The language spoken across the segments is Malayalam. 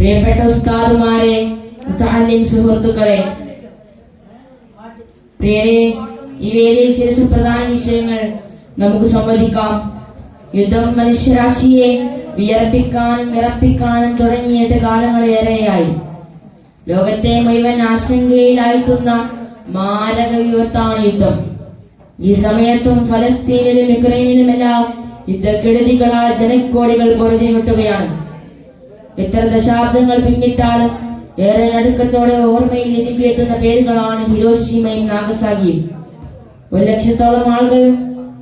പ്രിയപ്പെട്ട ഉസ്താദുമാരെ സുഹൃത്തുക്കളെ പ്രിയരെ ഈ വേദിയിൽ ചില സുപ്രധാന വിഷയങ്ങൾ നമുക്ക് സംവദിക്കാം. യുദ്ധം മനുഷ്യരാശിയെ വിയർപ്പിക്കാനും വിറപ്പിക്കാനും തുടങ്ങിയിട്ട് കാലങ്ങളേറെയായി ലോകത്തെ മുഴുവൻ ആശങ്കയിലായിത്തുന്ന മാരക വിപത്താണ് യുദ്ധം. ഈ സമയത്തും ഫലസ്തീനിലും യുക്രൈനിലുമെല്ലാം യുദ്ധക്കെടുതികളാൽ ജനക്കോടികൾ പൊറുതി വിട്ടുകയാണ് എത്ര ദശാബ്ദങ്ങൾ പിന്നിട്ടാലും ഏറെ നടുക്കത്തോടെ ഓർമ്മയിൽ എത്തുന്ന പേരുകളാണ് ഹിരോഷിമയും നാഗസാഗിയും ഒരു ലക്ഷത്തോളം ആളുകൾ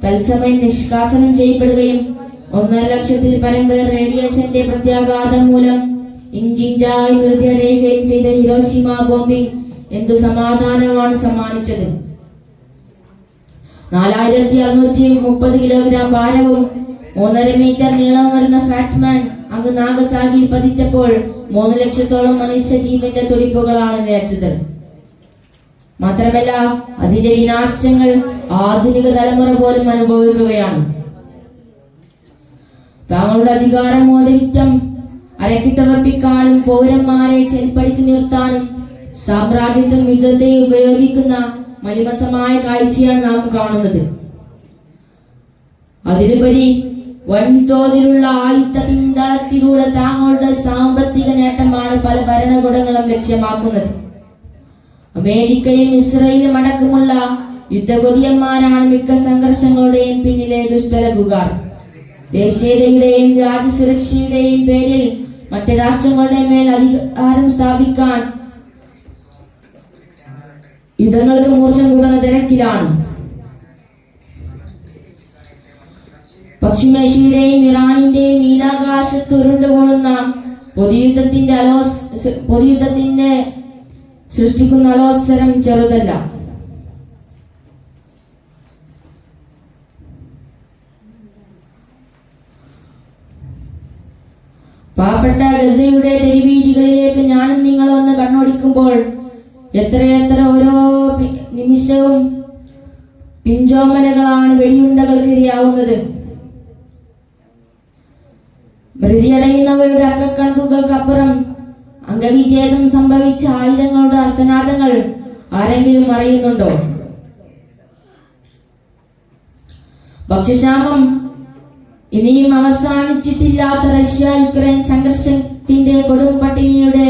തത്സമയം നിഷ്കാസനം ചെയ്യപ്പെടുകയും ഒന്നര ലക്ഷത്തിൽ പരം പേർ റേഡിയേഷന്റെ പ്രത്യാഘാതം മൂലം ഇഞ്ചിഞ്ചായി മൃതിയടയുകയും ചെയ്ത ഹിരോഷിമ ബോംബിംഗ് എന്തു സമാധാനമാണ് സമ്മാനിച്ചത്? നാലായിരത്തി അറുന്നൂറ്റി മുപ്പത് കിലോഗ്രാം ഭാരവും മൂന്നര മീറ്റർ നീളം വരുന്ന ഫാറ്റ്മാൻ അങ്ങ് നാഗസാഗിയിൽ പതിച്ചപ്പോൾ മൂന്ന് ലക്ഷത്തോളം മനുഷ്യ ജീവന്റെ തുടിപ്പുകളാണ് നിലച്ചത് മാത്രമല്ല അതിന്റെ വിനാശങ്ങൾ ആധുനിക തലമുറ പോലും അനുഭവിക്കുകയാണ്. താങ്കളുടെ അധികാരം മോദവിറ്റം അരക്കിട്ടുറപ്പിക്കാനും പൗരന്മാരെ ചെൽപ്പടിക്ക് നിർത്താനും സാമ്രാജ്യത്വം യുദ്ധത്തെ ഉപയോഗിക്കുന്ന മലിമസമായ കാഴ്ചയാണ് നാം കാണുന്നത്. അതിലുപരി വൻതോതിലുള്ള ആയുധ പിന്തളത്തിലൂടെ താങ്കളുടെ സാമ്പത്തിക നേട്ടമാണ് പല ഭരണകൂടങ്ങളും ലക്ഷ്യമാക്കുന്നത്. അമേരിക്കയും ഇസ്രയേലും അടക്കമുള്ള യുദ്ധകൊതിയന്മാരാണ് മിക്ക സംഘർഷങ്ങളുടെയും പിന്നിലെ ദുഷ്ടലകുകാർ ദേശീയതയുടെയും രാജ്യസുരക്ഷയുടെയും പേരിൽ മറ്റ് രാഷ്ട്രങ്ങളുടെ മേൽ അധികാരം സ്ഥാപിക്കാൻ യുദ്ധങ്ങൾക്ക് മൂർച്ചം കൂടുന്ന തിരക്കിലാണ്. പശ്ചിമേഷ്യയുടെയും ഇറാനിന്റെയും നീലാകാശത്ത് ഉരുണ്ടുകൊള്ളുന്ന പൊതുയുദ്ധത്തിന്റെ അലോസ് പൊതുയുദ്ധത്തിന്റെ സൃഷ്ടിക്കുന്ന അലോസരം ചെറുതല്ല. പാവപ്പെട്ട ഗസയുടെ തെരുവീതികളിലേക്ക് ഞാനും നിങ്ങളും ഒന്ന് കണ്ണോടിക്കുമ്പോൾ എത്രയെത്ര ഓരോ നിമിഷവും പിഞ്ചോമനകളാണ് വെടിയുണ്ടകൾക്ക് ഇരയാവുന്നത്. മൃതിയടയുന്നവരുടെ അക്കക്കണക്കുകൾക്കപ്പുറം അംഗവിച്ഛേദം സംഭവിച്ച ആയിരങ്ങളുടെ അർത്ഥനാദങ്ങൾ ആരെങ്കിലും അറിയുന്നുണ്ടോ? ഭക്ഷ്യക്ഷാമം ഇനിയും അവസാനിച്ചിട്ടില്ലാത്ത റഷ്യ യുക്രൈൻ സംഘർഷത്തിന്റെ കൊടും പട്ടിണിയുടെ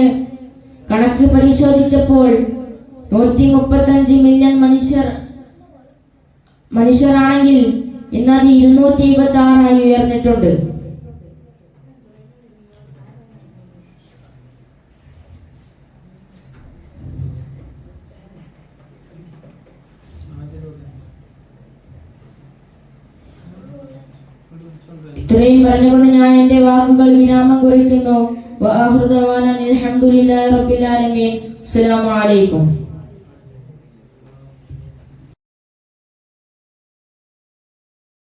കണക്ക് പരിശോധിച്ചപ്പോൾ നൂറ്റി മുപ്പത്തഞ്ച് മില്യൺ മനുഷ്യർ മനുഷ്യരാണെങ്കിൽ ഇന്നത് ഇരുന്നൂറ്റി ഇരുപത്തി ആറായി ഉയർന്നിട്ടുണ്ട്. ഇത്രയും പറഞ്ഞുകൊണ്ട് ഞാൻ എന്റെ വാക്കുകൾ വിരാമം കുറിക്കുന്നു. അസ്സലാമു അലൈക്കും.